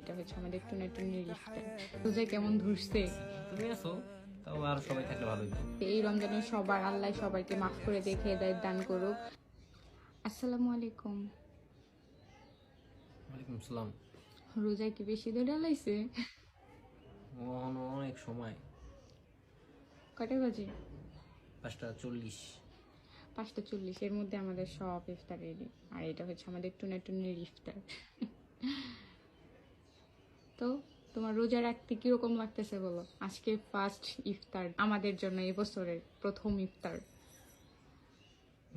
এটা হচ্ছে আমাদের টুনির ইফতার রোজা কেমন ধরছে? তুমি আছো তাও আর সবাই থাকলে ভালো হতো। এই রমজানে সবার আল্লাহ সবাইকে মাফ করে দেখে হেদায়েত দান করুক। আসসালামু আলাইকুম। ওয়ালাইকুম আসসালাম। রোজা কি বেশি ধরে লাইছে? অনেক সময়। কটা বাজে? পাঁচটা চল্লিশ। পাঁচটা চল্লিশ এর মধ্যে আমাদের সব ইফতার রেডি আর এটা হচ্ছে আমাদের টুনে টুনির ইফতার তো তোমার রোজা রাখতে কীরকম লাগতেছে বলো? আজকে ফার্স্ট ইফতার আমাদের জন্য এই বছরের প্রথম ইফতার।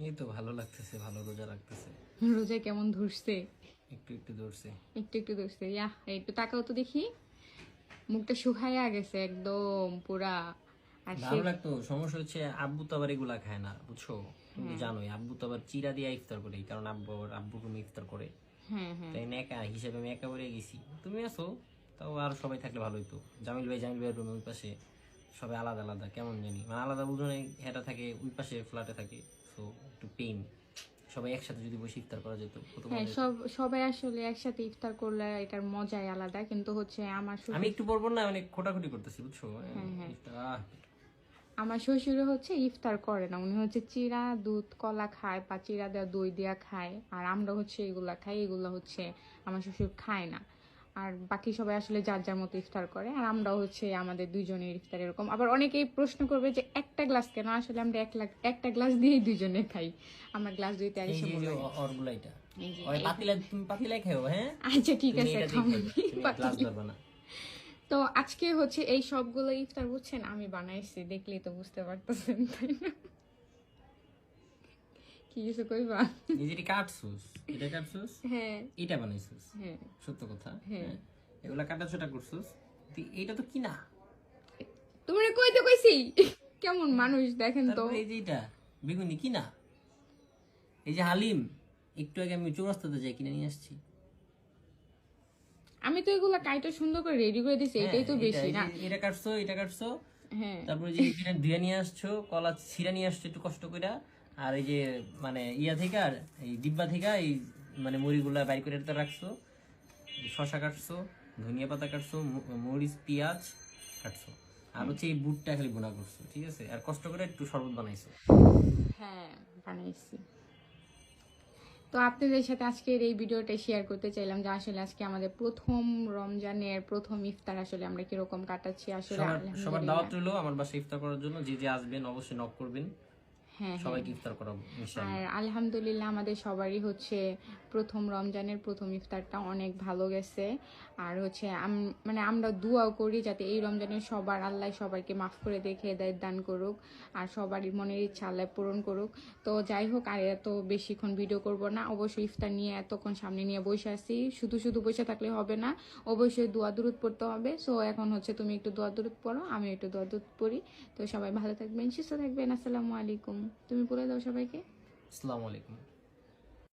এই তো ভালো লাগতেছে ভালো রোজা লাগতেছে রোজা কেমন ধরছে? একটু একটু ধরছে। একটু একটু ধরছে ইয়া একটু তাকাও তো দেখি। মুখটা শুকাইয়া গেছে একদম পুরা। আর ভালো লাগতো সমস্যা হচ্ছে আব্বু তো আবার এগুলা খায় না বুঝছ? তুমি তো জানোই আব্বু তো আবার চিরা দিয়ে ইফতার করে কারণ আব্বু আব্বু তুমি ইফতার করে। হ্যাঁ হ্যাঁ। তাই একা হিসেবে আমি একা করে গেছি। তুমি আছো? তাও আর সবাই থাকলে ভালো হতো জামিল ভাই জামিল ভাইয়ের রুমে ওই পাশে সবাই আলাদা আলাদা কেমন জানি। মানে আলাদা বুঝো না হেটা থাকে ওই পাশে ফ্ল্যাটে থাকে তো একটু পেইন সবাই একসাথে যদি বসে ইফতার করা যেত হ্যাঁ সব সবাই আসলে একসাথে ইফতার করলে এটার মজাই আলাদা কিন্তু হচ্ছে আমার আমি একটু পরপর না মানে খোটাখুটি করতেছি বুঝছ? ইফতার, আহ, আমার শ্বশুরে হচ্ছে ইফতার করে না উনি হচ্ছে চিরা দুধ কলা খায় বা চিরা দেওয়া দই দেওয়া খায় আর আমরা হচ্ছে এগুলা খাই এগুলা হচ্ছে আমার শ্বশুর খায় না। আর বাকি সবাই আসলে যার যার মতো ইফতার করে। আর আমরাও হচ্ছে আমাদের দুইজনের ইফতার এরকম। আবার অনেকেই প্রশ্ন করবে যে একটা গ্লাস কেন? আসলে আমরা এক লাখ একটা গ্লাস দিয়েই দুইজনে খাই। আমরা গ্লাস দুইতে আর এসে ওই পাতিলা তুমি পাতিলাই খেও হ্যাঁ? আচ্ছা ঠিক আছে তুমি গ্লাস ধরবে না। তো আজকে হচ্ছে এই সবগুলো ইফতার বুঝছেন? আমি বানাইছি দেখলেই তো বুঝতে পারতেছেন তাই না? কি কিছু কইবা? এই যে কাটছুস এটা কাটছুস হ্যাঁ। এটা বানাইছুস হ্যাঁ। সত্য কথা। হ্যাঁ। এগুলা কাটা ছোটা করছুস তুই এইটা তো কিনা? তোমরা কইতে কইছি। কেমন মানুষ দেখেন তো। এই যে এটা বেগুনি কিনা? এই যে হালিম একটু আগে আমি চৌরাস্তাতে যাই কিনে নিয়ে আসছি। আমি তো এগুলা কাইটা সুন্দর করে রেডি করে দিছি এটাই তো বেশি এটা- না। এটা কাটছো এটা কাটছো। হ্যাঁ। তারপরে যে ধুয়ে নিয়ে আসছো কলা ছিঁড়া নিয়ে আসছো একটু কষ্ট করে আর এই যে মানে ইয়া থেকে আর এই ডিব্বা থেকে এই মানে মুড়িগুলা বাইর করে তো রাখছো শশা কাটছো ধনিয়া পাতা কাটছো মরিচ পেঁয়াজ কাটছো। আর হচ্ছে এই বুটটা খালি বোনা করছ ঠিক আছে? আর কষ্ট করে একটু শরবত বানাইছো। হ্যাঁ বানাইছি তো আপনাদের সাথে আজকের এই ভিডিওটা শেয়ার করতে চাইলাম যে আসলে আজকে আমাদের প্রথম রমজানের প্রথম ইফতার আসলে আমরা কীরকম কাটাচ্ছি আসলে সবার দাওয়াত রইল আমার বাসায় ইফতার করার জন্য। যে যে আসবেন অবশ্যই নক করবেন। সবাইকে ইফতার করাবো আর আলহামদুলিল্লাহ আমাদের সবারই হচ্ছে প্রথম রমজানের প্রথম ইফতারটা অনেক ভালো গেছে। আর হচ্ছে মানে আমরা দুয়াও করি যাতে এই রমজানের সবার আল্লাহ সবাইকে মাফ করে দেখে হেদায়ত দান করুক আর সবারই মনের ইচ্ছা আল্লাহ পূরণ করুক। তো যাই হোক আর এত বেশিক্ষণ ভিডিও করব না অবশ্যই ইফতার নিয়ে এতক্ষণ সামনে নিয়ে বসে আছি। শুধু শুধু বসে থাকলে হবে না অবশ্যই দোয়া দূরত পড়তে হবে। সো এখন হচ্ছে তুমি একটু দোয়া দূরত পড়ো আমি একটু দোয়া দূরত পড়ি। তো সবাই ভালো থাকবেন সুস্থ থাকবেন। আসসালামু আলাইকুম। তুমি বলে দাও সবাইকে। আসসালামু আলাইকুম।